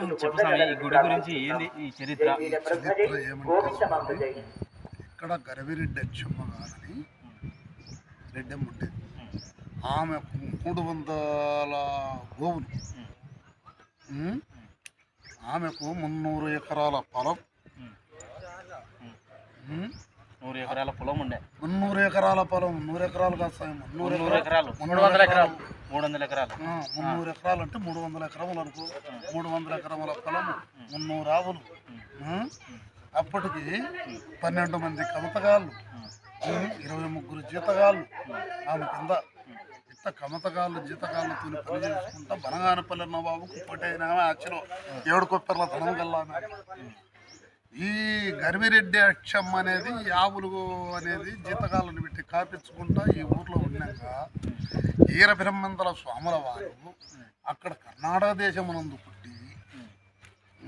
ఈ గుడి గురించి ఏంది? ఈ చరిత్ర? ఇక్కడ గరవిరెడ్డి అచ్చమ్మ గారని రెడ్డమ్మ ఉండేది. ఆమె మూడు వందల గోవులు. ఆమెకు మున్నూరు ఎకరాల పొలం. నూరు ఎకరాల పొలం ఉండే. మున్నూరు ఎకరాల పొలం నూరు ఎకరాలు కాదు సాయం మున్నూరు నూరు ఎకరాలు. మూడు వందల ఎకరాలు. మూడు వందల ఎకరాలు. మున్నూరు ఎకరాలు అంటే మూడు వందల ఎకరములు అనుకో. మూడు వందల ఎకరముల పొలము మున్నూరు ఆవులు? అప్పటికి పన్నెండు మంది కమతగాళ్ళు ఇరవై ముగ్గురు జీతగాళ్ళు. ఆమె కింద ఇంత కమతగాళ్ళు జీతగాళ్ళతో పని చేసుకుంటా బనగానపల్లి నవాబుకు పొట్టైన ఆచలో ఏడు కొప్పర్ల ధనం గల్లామె ఈ గర్విరెడ్డి అక్షమ్మ అనేది ఈ ఆవులు అనేది జీతగాళ్ళని పెట్టి కాపించుకుంటా ఈ ఊర్లో ఉన్నాక ఈర బ్రహ్మందల స్వాముల వారు అక్కడ కర్ణాటక దేశమునందు పుట్టి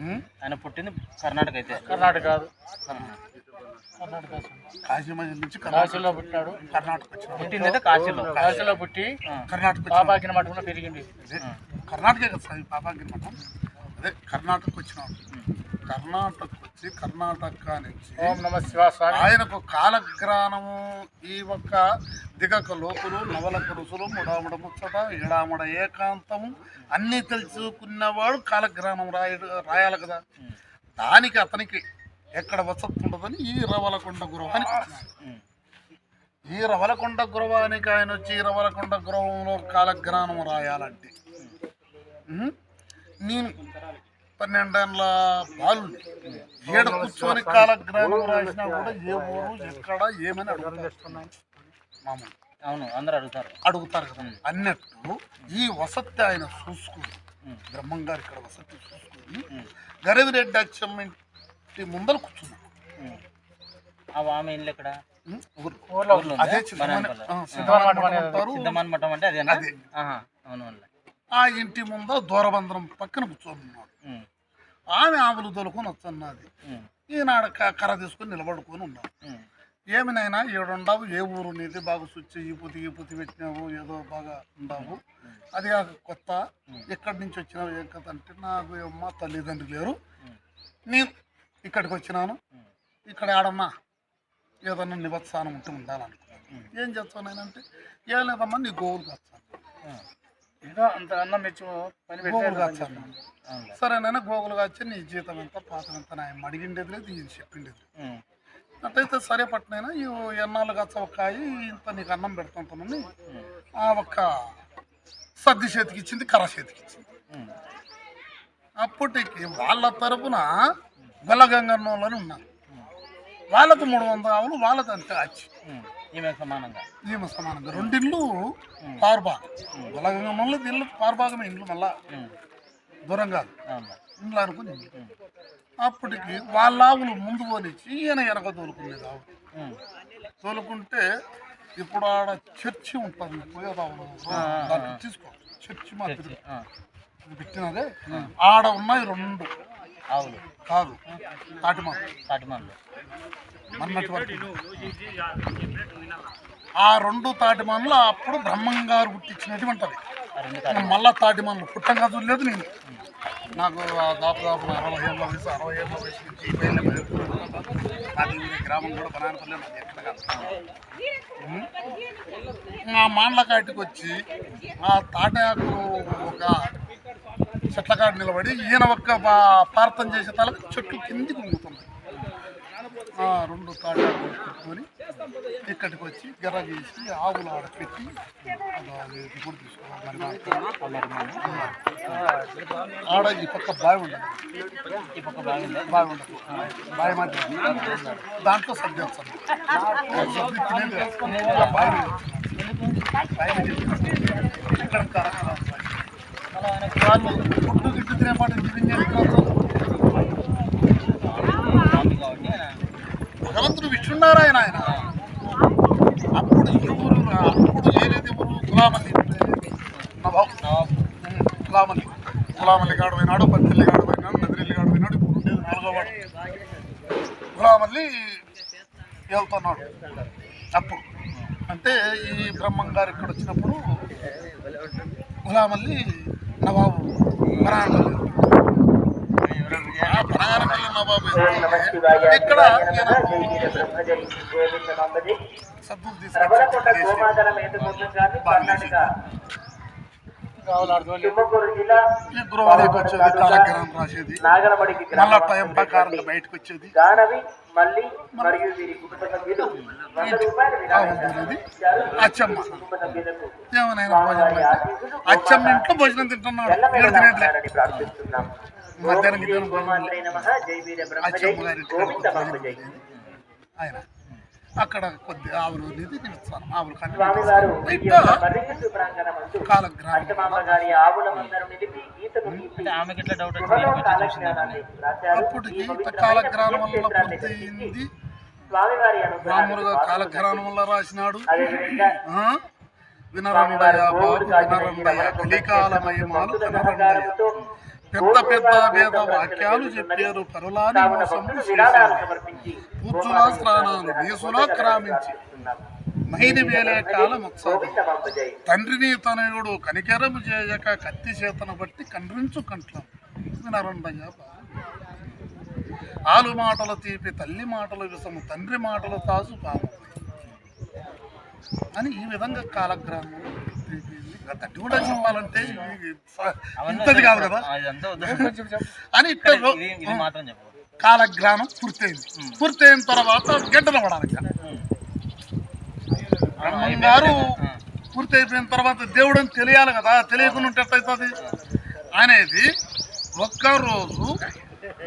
ఉం? ఆయన పుట్టింది కర్ణాటక అయితే. కర్ణాటక కాదు. కాశీమతి నుంచి కర్ణాటక కాశీలో పుట్టాడు. కర్ణాటక వచ్చిన పుట్టింది అయితే కాశీలో. కాశీలో పుట్టి కర్ణాటక పాపాకిన మటుకున పెరిగింది. కర్ణాటకే కదా సార్ పాపాకి మఠం? అదే కర్ణాటక వచ్చినాడు కర్ణాటక వచ్చి కర్ణాటక నుంచి ఓం నమ ఆయనకు కాలగ్రానము ఈ ఒక్క దిగక లోకులు నవలక రుసులు ముడాముడ ముచ్చట ఎడాముడ ఏకాంతము అన్నీ తెలుసుకున్నవాడు కాలగ్రానం రాయడు రాయాలి కదా దానికి అతనికి ఎక్కడ వసతి ఉండదని ఈ రవలకొండ గృహానికి. ఈ రవలకొండ గృహానికి ఆయన వచ్చి ఈ రవలకొండ గృహంలో కాలజ్ఞానం రాయాలంటే? నేను పన్నెండేళ్ళ బాలు ఏడు కూర్చొని కాలజ్ఞానం రాసినా కూడా ఏ ఊరు ఎక్కడ ఏమని అడుగుతారు మామూలు అవును అందరూ అడుగుతారు అడుగుతారు కదా అన్నట్టు ఈ వసతి ఆయన చూసుకుని ఉమ్. బ్రహ్మంగారు ఇక్కడ వసతి చూసుకుని. గరవిరెడ్డి అచ్చమ్మ ఇంటి ముందర కూర్చున్నాడు ఆమె ఇల్లు ఊర్లో అదే ఉందా? సిద్ధమని బనానపల్లి. ఆ, సిద్ధమని సిద్ధమని మఠం అంటారు. అంటే అదే. అవును. ఆ ఇంటి ముందు దూరబంధనం పక్కన కూర్చోనున్నాడు. ఆమె ఆవులు తొలుకొని వస్తున్నది. ఉమ్. ఈనాడు కర్ర తీసుకొని నిలబడుకొని ఉన్నాడు. ఏమినైనా ఏడుండావు ఏ ఊరు నీది? బాగా స్విచ్ ఈ పుతి ఈ పుతి పెట్టినావు ఏదో బాగా ఉండావు. అది కాక కొత్త. ఎక్కడి నుంచి వచ్చినావు? ఏం కథ అంటే నాకు అమ్మ తల్లిదండ్రులు లేరు. నేను ఇక్కడికి వచ్చినాను. ఇక్కడ ఆడన్నా ఏదన్నా నివత్సానం ఉంటే ఉండాలనుకున్నాను. ఏం చేస్తాను నేనంటే ఏం లేదమ్మా నీ గోవులు కాస్తాను. అంత అన్నం మెచ్చు పని అవునులే. సరేనైనా గోగులు కాచి నీ జీతం ఎంత పాతం ఎంత నా అడిగిండేది లేదు ఈయన చెప్పిండేది. అట్లయితే సరే పట్టినైనా ఈ ఎన్నాళ్ళు గచ్చ ఒక కాయి ఇంత నీకు అన్నం పెడుతుంటానని ఉమ్. ఆ ఒక్క సర్ది చేతికి ఇచ్చింది కర్ర చేతికి ఇచ్చింది. అప్పటికి వాళ్ళ తరపున గొల్లగంగన్నోళ్ళని ఉన్నారు వాళ్ళకు మూడు వందల ఆవులు వాళ్ళది అంతే వచ్చి. ఈమె సమానంగా. ఈమె సమానంగా. రెండిళ్ళు పారుభాగం గొల్లగంగన్నోళ్ళది ఇల్లు పారుభాగమే ఇండ్లు మళ్ళా. దూరం కాదు. ఇండ్లు అనుకుని. అప్పటికి వాళ్ళ ఆవులు ముందు పోనిచ్చి ఈయన వెనక తోలుకునేది ఆవు. తోలుకుంటే ఇప్పుడు ఆడ చర్చి ఉంటుంది. పోయేదావులు తీసుకో. చర్చి మా చర్చి. ఆ. పెట్టినదే ఆడ ఉన్నాయి రెండు. ఆవులు కాదు. తాటిమాల తాటిమాన్లు మన్నటి వరకు ఆ రెండు తాటిమాన్లు అప్పుడు బ్రహ్మంగారు పుట్టించినటువంటివి మళ్ళా తాటిమాన్లు పుట్టంగా చూడలేదు నేను. నాకు ఆ దాపు దాపు అరవై ఏళ్ళ వయసు అరవై ఏళ్ళ వయసు నుంచి ఊరి గ్రామం కూడా బనానపల్లి నాది ఎక్కడ కాదు? ఆ మాండ్ల కాటికి వచ్చి ఆ తాటాకు ఒక చెట్ల కాడ నిలబడి ఈయన ఒక్క ప్రార్థన చేసే తలకు చెట్లు కిందికి ఉంగుతుంది ఆ రెండు తాటాకులు పెట్టుకొని ఇక్కడికి వచ్చి గెర్ర గీసి ఆవులు ఆడ పెట్టి. ఆడ ఈ పక్క బావి ఉండదు ఈ పక్క బావి ఉండదు బావి మాత్రం దాంట్లో ఇలా బావి ఇక్కడ. వాళ్ళు ఫుడ్ గిట్టు తినే భగవంతుడు విష్ణున్నారాయణ ఆయన. అప్పుడు ఎవరు అప్పుడు ఏదైతే ఊరు గులామల్లి గులామల్లి. గులామల్లి కాడు పోయినాడు పత్తిల్లి కాడు పోయినాడు నదిరెల్లి కాడు పోయినాడు ఇప్పుడు ఉండేది నాలుగో వాడు. గులామల్లి వెళ్తున్నాడు అప్పుడు. అంటే ఈ బ్రహ్మం గారు ఇక్కడ వచ్చినప్పుడు గులామల్లి నవాబు పరాణం ఆ పరాణకల్లి నవాబు ఇక్కడ సబ్బు తీసుకొచ్చి కర్ణాటక వచ్చేది. కాలగ్రహం రాసేది మళ్ళా టైం బయటకు. అచ్చమ్మ. ఏమైనా భోజనం అచ్చమ్మ ఇంట్లో భోజనం తింటున్నాడు. తినేట్లే. మధ్యాహ్నం అచ్చమ్మ గారి. ఆయన. అక్కడ కొద్ది ఆవులు నిధి నిలుస్తాను ఆవులు. అప్పటికి పుణ్యక్షేత్రాన్ని పూర్తయింది. కాలగ్రహణం వల్ల రాసినాడు? వినరండయ బాబు వినరండయ కలికాలమయమాలు వినరండయ పెద్ద పెద్ద వేద వాక్యాలు చెప్పారు. పరులాని మోసము విరాళాలు కూర్చులా స్నానాలు వేసులా క్రామించి. మైది వేలే కాలం ఉత్సాహం తండ్రిని తనయుడు కనికెరము చేయక కత్తి చేతను బట్టి కండ్రించు కంట్లం. వినరండయ్య ఆలు మాటలు తీపి తల్లి మాటలు విసము తండ్రి మాటలు తాసు పాము. అని ఈ విధంగా కాలగ్రామం తట్టి కూడా ఇంతది కాదు కదా? అని ఇట్లా కాలగ్రామం పూర్తయింది. పూర్తయిన తర్వాత గడ్డలు పడాలి. బ్రహ్మం గారు పూర్తి అయిపోయిన తర్వాత దేవుడు అని తెలియాలి కదా? తెలియకుండా ఉంటే ఎట్లయితుంది అనేది ఒక్కరోజు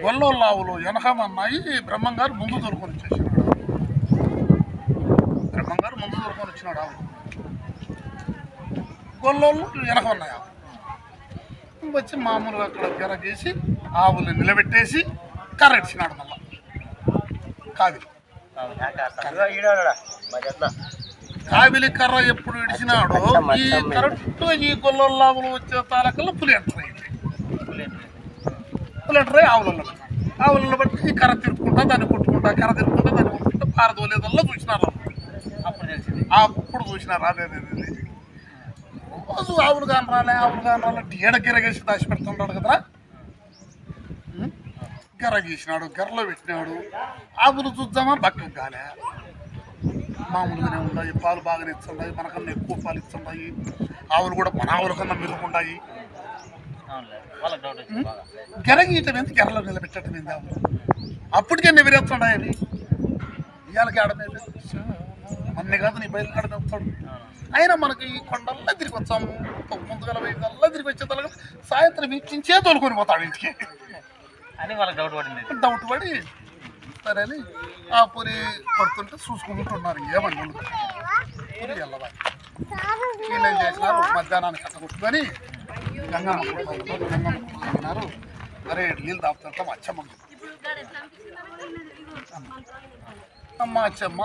గొల్లోలావులు వెనకమన్నాయి బ్రహ్మం గారు ముందు దొరుకుని వచ్చేసినాడు. బ్రహ్మం గారు ముందు దొరుకుని వచ్చినాడు ఆవులు గొల్లోళ్ళు వెనక ఉన్నాయా? వచ్చి మామూలుగా అక్కడ గెర చేసి ఆవులు నిలబెట్టేసి కర్రెట్టినాడు మళ్ళా. కావిలి. కావిలి కర్ర ఎప్పుడు ఇడిచినాడో ఈ కరెక్ట్ ఈ గొల్లలావులు వచ్చే తాలకల్లో పులి ఎంటర్ అయింది. పులి ఎంటర్ అయ్యి ఆవులలో ఆవులలో బట్టి ఈ కర్ర తిరుపుకుంటా దాన్ని కొట్టుకుంటా కర్ర తిరుపుకుంటా దాన్ని కొట్టుకుంటా పారదోలేదల్లా చూసినారు అప్పుడు తెలిసింది. అప్పుడు చూసినారు. అదే అదే, అదే. రోజు ఆవులు కాని రాలే ఆవులు కాని రాలే ఏడ గిరగేసి దాచి పెడుతుంటాడు కదరా. ఉం? గెర్ర గీసినాడు గెర్రలో పెట్టినాడు. ఆవులు చూద్దామా? బక్క కాలే మామూలుగానే ఉన్నాయి పాలు బాగానే ఇస్తుంటాయి మనకన్నా ఎక్కువ పాలు ఇస్తుంటాయి ఆవులు కూడా మన ఆవుల కన్నా మెరుగుంటాయి గెర గీయటం ఏంది? గెర్రలో నిలబెట్టడం ఏంది ఆవులు? అప్పటికే నెవిరేస్తుంటాయి ఇవాళకి ఆడమేది అన్నీ కాదు నీ బయలు ఆడమేస్తాడు అయినా మనకి ఈ కొండల్లో తిరిగి వచ్చాము ముందుగల వైదల్లా తిరిగి వచ్చేదాకా సాయంత్రం వీక్షించే తోలుకొని పోతాడు ఇంటికి. అని వాళ్ళకి డౌట్ పడింది. డౌట్ పడి సరే అని ఆ పురి పడుతుంటే చూసుకుంటున్నారు ఏమని పురి వెళ్ళవా వీళ్ళు ఏం చేసినారు? మధ్యాహ్నానికి అట్ట కొట్టుకొని గంగమ్మ గంగమ్మ అరే నీళ్ళు తాపుతుంటాం అచ్చమ్మ అమ్మ అచ్చమ్మ.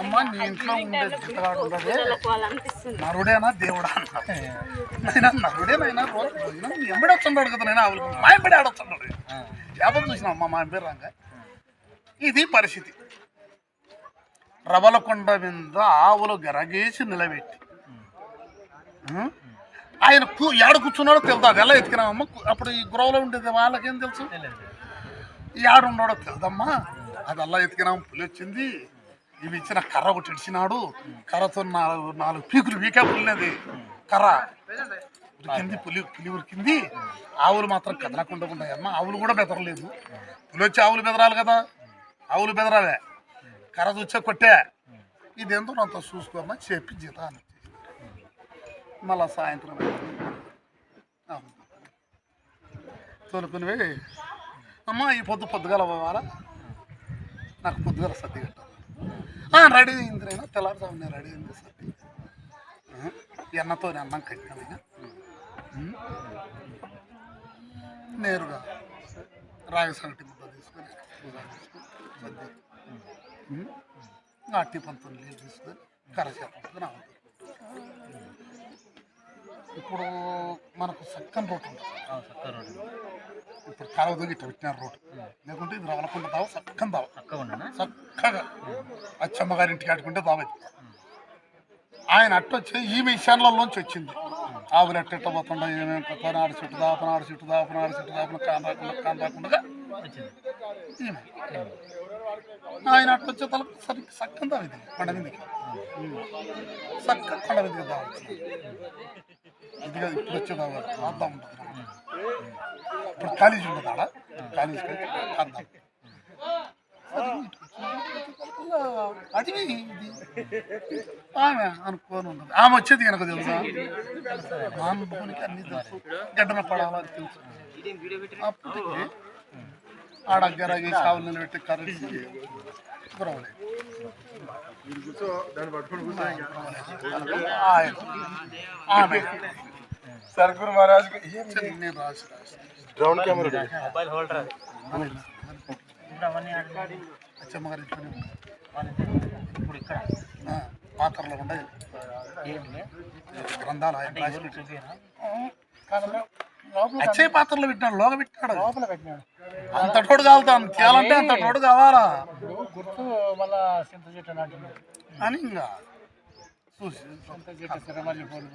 అమ్మ నీ ఇంట్లో ఉండే ఉండదే నరుడేనా దేవుడా అన్నాడు నైనా నరుడేనైనా ఎంబడి వస్తున్నాడు కదా నేను ఆవులు మా ఎంబడి ఆడొస్తున్నాడు యాభై చూసిన అమ్మ మా ఎంబడి రంగ? ఇది పరిస్థితి. రవలకొండ మీద ఆవులు గరగేసి నిలబెట్టి? ఆయన ఏడ కూర్చున్నాడో తెలుసు అది ఎలా ఎత్తికినామమ్మ అప్పుడు ఈ గురవలో ఉండేది వాళ్ళకేం తెలుసు? యాడున్నాడో తెలుదమ్మా అది అలా ఎతికినాం పులి వచ్చింది ఇవి ఇచ్చిన కర్ర ఒకటి ఇడిచినాడు. కర్రతో నాలుగు నాలుగు పీకులు వీకే పులినది. కర్ర. ఉరికింది పులి పులి ఉరికింది. ఆవులు మాత్రం కదలకుండా ఉన్నాయమ్మా ఆవులు కూడా బెదరలేదు. పులి వచ్చి ఆవులు బెదరాలి కదా. ఆవులు బెదరాలే. కర్ర చూచే కొట్టే. ఇదేందో అంత చూసుకోమ్మా చెప్పి జీతా అని మళ్ళా సాయంత్రం. అవును. అమ్మ ఈ పొద్దు పొద్దుగాల పోవాలా? నాకు పొద్దుగాల సర్ది కట్టాలి. రెడీ అయింది నేను తెల్లారుజాము నేను రెడీ అయింది సర్ది. ఎన్నతో అన్నం కట్టినా నేరుగా రాగి సంగటి ముద్ద తీసుకొని సర్ది అట్టి పంతులు నీళ్ళు తీసుకొని కరచేప పట్టుకొని ఇప్పుడు మనకు చక్కని రోడ్డు ఉంటుంది. రోడ్డు ఇప్పుడు కాలువ ఇట్లా పెట్టినారు రోడ్డు. లేకుంటే ఇది రవలకుండా తావ చక్కని తావ చక్కగా ఉండనా చక్కగా. అచ్చమ్మ గారి ఇంటికి ఆడుకుంటే ఇది. ఆయన అట్టొచ్చి ఈమె ఈశాన్యంలోంచి వచ్చింది. ఆవులు ఎట్ట పోతుండో ఏమేమి కథ నాడు చుట్టు దాపన ఆడు చుట్టు దాపన ఆడు చుట్టు దాపన కాన్ రాకుండా కాన్ రాకుండా. ఈమె. ఆయన అట్ట వచ్చే తలకు సరి సక్కం దావిది కొండ మీదకి. సక్క కొండ మీదకి ఇది కాదు ఇప్పుడు వచ్చే రాద్దాం ఉంటుంది. ఇప్పుడు కాలేజీ ఉండదు ఆడ? కాలేజీకి అడివి ఇది. ఆమె అనుకోని ఉండదు ఆమె వచ్చేది కనుక తెలుసా? మా అనుభవానికి అన్ని తెలుసు. గడ్డన పడాలని తెలుసు. అప్పటికి ఆడ గరాగి సావులు నిలబెట్టి కరెన్సీ గురవలేదు ఆయన ఆమె. అచ్చమ్మగారి ఇంట్లోనే ఉంది. ఇప్పుడు ఇక్కడ. ఆ, పాత్రలో ఏంటి గ్రంథాలు అచ్చే పాత్రలో పెట్టినాడు లోగ పెట్టినాడు. లోపల పెట్టినాడు. అంత టోడు కాలుతాను తేలంటే అంత టోడు కావాలా? గుర్తు మళ్ళా చింత చెట్టు నాటింది అని ఇంకా. చూసి. చింత చెట్టు సిరమల్లి పూలు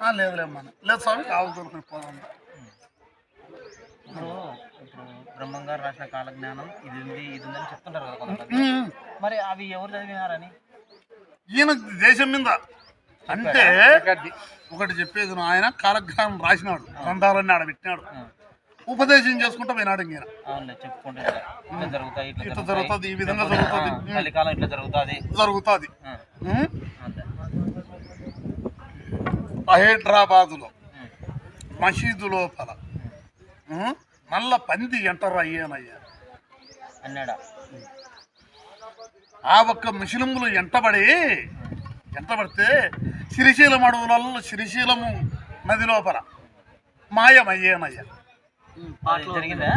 ఆ, లేదులే మన లేదు స్వామి కావాలి దొరుకుని పోదాం. ఇప్పుడు ఇప్పుడు బ్రహ్మం గారు రాసిన కాలజ్ఞానం ఇది ఉంది ఇది ఉందని చెప్తుంటారు కదా కొంతమంది. మరి అవి ఎవరు చదివినారని? ఈయన దేశం మీద. అంటే ఒకటి చెప్పేది నువ్వు ఆయన కాలజ్ఞానం రాసినాడు గ్రంథాలన్నీ ఆడ పెట్టినాడు. ఉపదేశం చేసుకుంటా పోయినాడు ఇంక ఈయన. అవునులే చెప్పుకుంటే ఇట్లా ఇట్లా జరుగుతాయి ఇట్లా ఇట్లా జరుగుతాయి. జరుగుతుంది ఈ విధంగా జరుగుతుంది. కలికాలం ఇట్లా జరుగుతుంది. జరుగుతుంది. హైదరాబాదులో మసీదు లోపల. నల్ల పంది ఎంటర్ అయ్యానయ్యా. అన్నాడా? ఆ ఒక్క ముస్లింలు ఎంటబడి ఎంటబడితే శ్రీశైలం అడవులలో శ్రీశైలము నది లోపల మాయమయ్యానయ్యా. జరగలే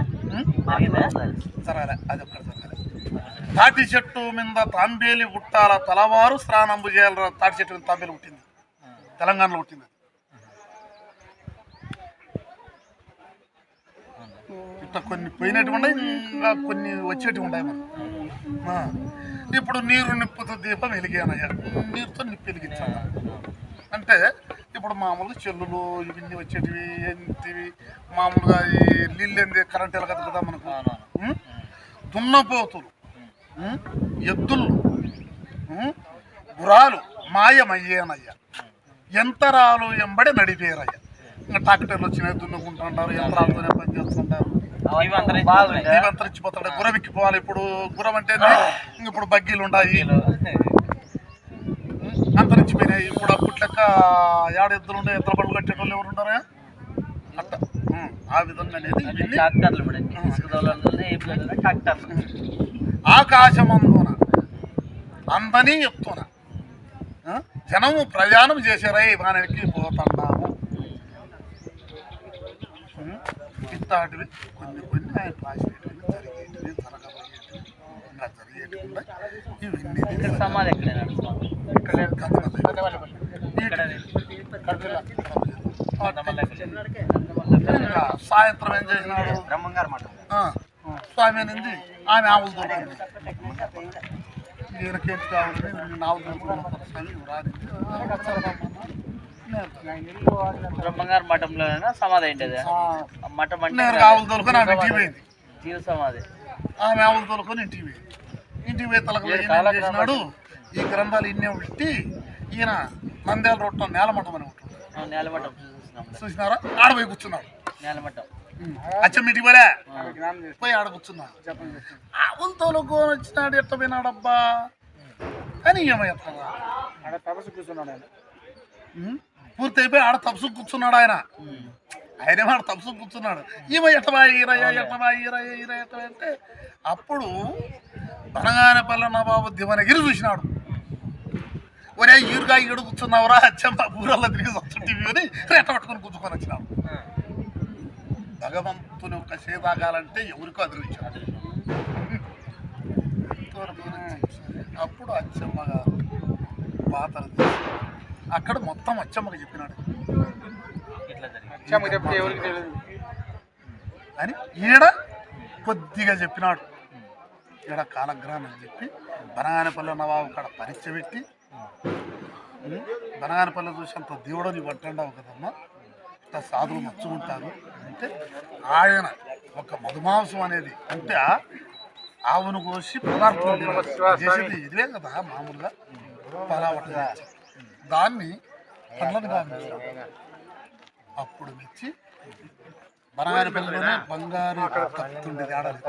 అది జరగలే. తాటి చెట్టు మీద తాంబేలి పుట్టాల తలవారు స్నానంబు చేయాలి తాటి చెట్టు మీద తాంబేలి పుట్టింది తెలంగాణలో పుట్టింది ఇట్లా కొన్ని పోయినట్టు ఉన్నాయి ఇంకా కొన్ని వచ్చేటివి ఉన్నాయి మనం. ఇప్పుడు నీరు నిప్పుతో దీపం వెలిగానయ్యా. నీరుతో నిప్పు వెలిగించాను అంటే ఇప్పుడు మామూలుగా చెల్లులు ఇవన్నీ వచ్చేటివి ఏంటివి? మామూలుగా ఈ నీళ్ళు ఏంది? కరెంట్ ఎలగదు కదా మనకు? దున్నపోతులు? ఎద్దులు? గురాలు మాయమయ్యేనయ్యా. యంతరాలు ఎంబడి నడిపేరయ్యా. ఇంకా ట్రాక్టర్లు వచ్చినాయి దున్నుకుంటుంటారు యంత్రాలతోనే పని చేస్తుంటారు. ఇవి అందరూ ఇవి అంతరించిపోతాడు గురవిక్కిపోవాలి ఇప్పుడు గురం అంటే ఇప్పుడు బగ్గీలు ఉన్నాయి అంతరించిపోయినాయి. ఇప్పుడు అప్పుడు లెక్క ఏడ ఎద్దులు ఉండే ఎద్దుల బండ్లు కట్టేటోళ్ళు ఎవరు ఉన్నారా అట్ట. ఆ విధంగా అనేది ఆకాశమందున. అందని ఎత్తున? జనము ప్రయాణం చేశారై? వానికి పోతున్నాము? ఇట్లాంటివి కొన్ని కొన్ని ఆయన రాసేటివి జరిగేటివి జరగబోయేటివి. ఇంకా జరిగేటివి ఇవన్నీ సాయంత్రం ఏం చేసినాడు? బ్రహ్మంగారు మాట ఆ, స్వామి అనింది ఆమె ఆవులు రానింది ఇల్లు వాడినంత బ్రహ్మంగారు మఠంలో సమాధి ఏంటిది ఆ. మఠం అంటే నేను ఆవులు దొరుకుని ఆమె ఇంటికి పోయింది. జీవ సమాధి. ఆమె ఆవులు దొరుకుని ఇంటికి పోయింది. ఇంటికి పోయి చేసినాడు? ఈ గ్రంథాలు ఇన్నే పెట్టి ఈయన నంద్యాల రోడ్లో నేలమఠం అని ఉంటుంది ఆ, నేలమఠం చూసినారా? ఆడ పోయి కూర్చున్నాడు. నేలమఠం. అచ్చం ఇంటికి చేసి పోయి ఆడ కూర్చున్నాడు. ఆవులు తోలుకొని వచ్చినాడు ఎట్ట పోయినాడబ్బా? అని ఏమయ్యా ఆడ తపస్సు కూర్చున్నాడు ఆయన. పూర్తి అయిపోయి ఆడ తపసు కూర్చున్నాడు ఆయన. ఆయన ఆడ తపసు కూర్చున్నాడు. ఈమె ఎట్టబా ఈరయ్య ఎట్టబా ఈరయ్య ఈరయ్య ఎట్ట అంటే అప్పుడు బనగానపల్లి నవాబు దివనగిరి చూసినాడు. ఒరే ఈరుగా ఈడు కూర్చున్నావురా అచ్చమ్మ ఊరల్లో తిరిగి వస్తుంటివి అని రెట్ట పట్టుకొని కూర్చుకొని వచ్చినాడు. భగవంతుని ఒక సేదాగాలంటే ఎవరికో అదృష్టాడు అప్పుడు అచ్చమ్మ గారు తీసి అక్కడ మొత్తం అచ్చమ్మకి చెప్పినాడు. ఇట్లా జరిగింది? అచ్చమ్మ చెప్తే ఎవరికి తెలియదు. అని ఈడ కొద్దిగా చెప్పినాడు. ఈడ కాలగ్రహం అని చెప్పి బనగానపల్లి నవాబు కాడ పరీక్ష పెట్టి బనగానపల్లి చూసి అంత దేవుడు నీవు అంటావు కదమ్మా. అంత సాధులు మచ్చుకుంటారు అంటే ఆయన ఒక మధుమాంసం అనేది అంటే ఆవును కోసి పదార్థం చేసేది ఇదే కదా మామూలుగా పలావట చేసి. దాన్ని అప్పుడు మెచ్చి బనగానపల్లిలోనే బంగారు తప్పుతుండేది ఆడాలి.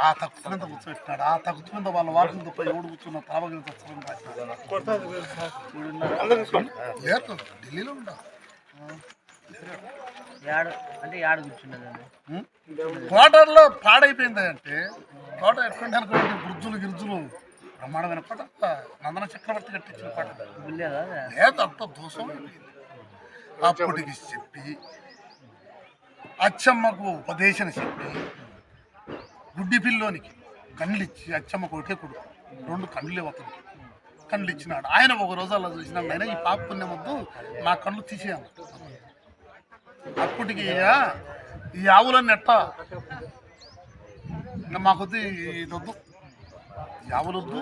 ఆ తక్కువ మీద కూర్చోబెట్టినాడు. ఆ తక్కువ మీద వాళ్ళ వాటిని తప్ప ఎవడు కూర్చున్న తెచ్చడం లేదు ఢిల్లీలో యాడ అంటే యాడ కూర్చున్నదండి? క్వార్టర్లో పాడైపోయింది అంటే కోట ఎటువంటి అనుకోండి బుర్జులు గిర్జులు. బ్రహ్మాండమైన కోట నందన చక్రవర్తి కట్టించిన కోట గుళ్ళేదా లేదు అంత దోషం. అప్పటికి చెప్పి అచ్చమ్మకు ఉపదేశం చెప్పి గుడ్డి పిల్లోనికి కళ్ళు ఇచ్చి అచ్చమ్మకు ఒకటే కొడుకు. రెండు కళ్ళు అతనికి. కళ్ళు ఇచ్చినాడు ఆయన ఒక రోజు అలా చూసినాడు ఆయన ఈ పాప పుణ్యం వద్దు. నా కళ్ళు తీసేయాలి అప్పటికి ఈ ఆవులన్నీ ఎట్ట? ఇంకా మాకొద్దు ఇది ఈ ఆవులొద్దు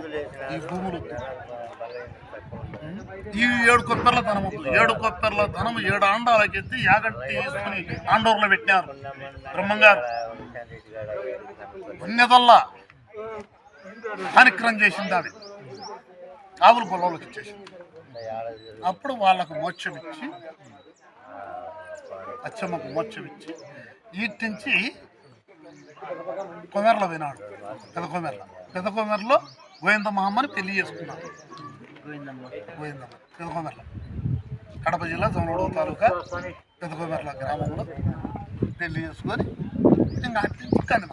ఈ భూములొద్దు. ఈ ఏడు కొబ్బెర్ల ధనం వద్దు ఏడు కొబ్బెర్ల ధనం ఏడు ఆండాలకెత్తి యాగంటి వేసుకుని ఆండోర్లో పెట్టినారు. బ్రహ్మంగారు. పుణ్యదల్లా కార్యక్రమం చేసింది అది ఆవుల పొలంలోకి ఇచ్చేసింది. అప్పుడు వాళ్ళకు మోక్షం ఇచ్చి అచ్చమ్మకు మోక్షం ఇచ్చి ఈటించి కొమెర్ల వినాడు పెద్ద కొమెర్ల. పెద్ద కొమెర్లో గోవిందమ్మ అమ్మని పెళ్ళి చేసుకున్నాడు. గోవిందమ్మ పెద్ద కొమెర్ల. కడప జిల్లా జమలూరు తాలూకా పెద్ద కొమెర్ల గ్రామంలో పెళ్ళి చేసుకొని ఇంకా అట్టించి కనిమ